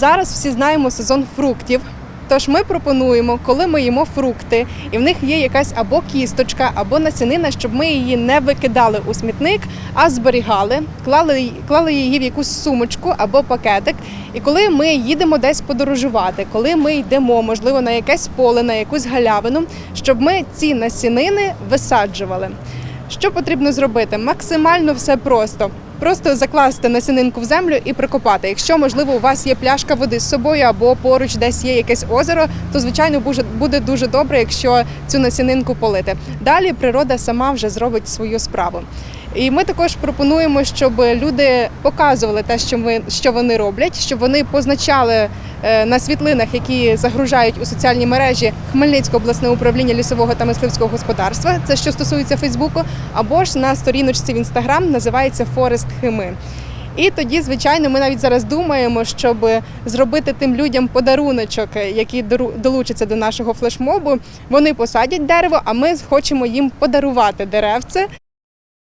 Зараз всі знаємо сезон фруктів. Тож ми пропонуємо, коли ми їмо фрукти, і в них є якась або кісточка, або насінина, щоб ми її не викидали у смітник, а зберігали, клали, клали її в якусь сумочку або пакетик. І коли ми їдемо десь подорожувати, коли ми йдемо, можливо, на якесь поле, на якусь галявину, щоб ми ці насінини висаджували. Що потрібно зробити? Максимально все просто. Просто закласти насінинку в землю і прикопати. Якщо можливо у вас є пляшка води з собою або поруч десь є якесь озеро, то звичайно буде- дуже добре, якщо цю насінинку полити. Далі природа сама вже зробить свою справу. І ми також пропонуємо, щоб люди показували те, що ми що вони роблять, щоб вони позначали на світлинах, які загружають у соціальні мережі Хмельницьке обласне управління лісового та мисливського господарства. Це що стосується Фейсбуку, або ж на сторіночці в інстаграм називається Форест Хими. І тоді, звичайно, ми навіть зараз думаємо, щоб зробити тим людям подаруночок, які долучаться до нашого флешмобу. Вони посадять дерево, а ми хочемо їм подарувати деревце